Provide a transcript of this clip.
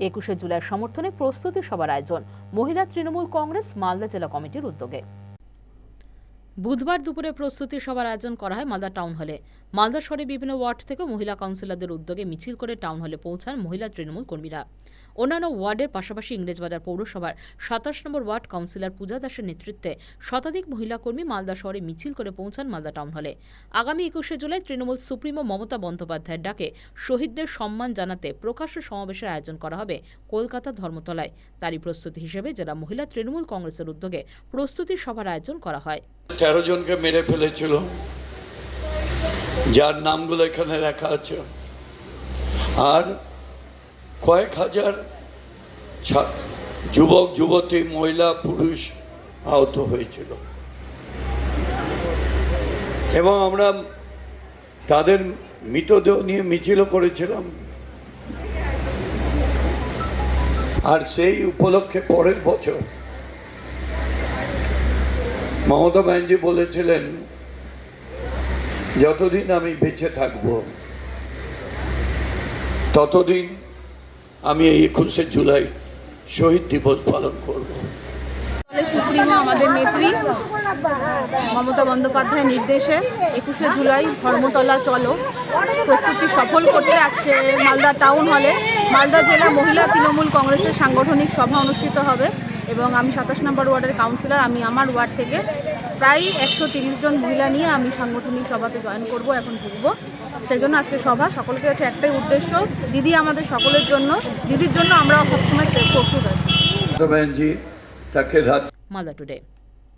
একুশে জুলাই সমর্থনে প্রস্তুতি সভার আয়োজন। মহিলা তৃণমূল কংগ্রেস মালদা জেলা কমিটির উদ্যোগে। বুধবার দুপুরে প্রস্তুতি সভার আয়োজন করা হয় মালদা টাউন হলে। মালদা শহরে বিভিন্ন ওয়ার্ড থেকে মহিলা কাউন্সিলরদের উদ্যোগে মিছিল করে টাউন হলে পৌঁছান মহিলা তৃণমূল কর্মীরা। অন্যান্য ওয়ার্ডের পাশাপাশি ইংরেজবাজার পৌরসভার সাতাশ নম্বর ওয়ার্ড কাউন্সিলর পূজা দাসের নেতৃত্বে শতাধিক মহিলা কর্মী মালদা শহরে মিছিল করে পৌঁছান মালদা টাউন হলে। আগামী একুশে জুলাই তৃণমূল সুপ্রিমো মমতা বন্দ্যোপাধ্যায়ের ডাকে শহীদদের সম্মান জানাতে প্রকাশ্য সমাবেশের আয়োজন করা হবে কলকাতা ধর্মতলায়। তারই প্রস্তুতি হিসেবে জেলা মহিলা তৃণমূল কংগ্রেসের উদ্যোগে প্রস্তুতি সভার আয়োজন করা হয়। তেরো জনকে মেরে ফেলেছিল। যার নামগুলো এখানে লেখা আছে। আর কয়েক হাজার যুবক, যুবতী, মহিলা, পুরুষ আহত হয়েছিল। এবং আমরা তাদের মৃতদেহ নিয়ে মিছিলও করেছিলাম। আর সেই উপলক্ষে পরের বছর মমতা ব্যানার্জি বলেছিলেন, যতদিন আমি বেঁচে থাকব, ততদিন আমি এই একুশে জুলাই শহীদ দিবস পালন করব। সুপ্রিমো আমাদের নেত্রী, মমতা বন্দ্যোপাধ্যায়ের নির্দেশে একুশে জুলাই ধর্মতলা চলো। প্রস্তুতি সফল করতে আজকে মালদা টাউন হলে। মালদা জেলা মহিলা তৃণমূল কংগ্রেসের সাংগঠনিক সভা অনুষ্ঠিত হবে। এবং আমি সাতাশ নম্বর ওয়ার্ডের কাউন্সিলর আমি আমার ওয়ার্ড থেকে প্রায় একশো তিরিশ জন মহিলা নিয়ে আমি সাংগঠনিক সভাতে জয়েন করব এখন ঢুকব। সেই জন্য আজকে সভা সকলকে আছে একটাই উদ্দেশ্য দিদি আমাদের সকলের জন্য দিদির জন্য আমরা সবসময় প্রস্তুত আছি মালদা টুডে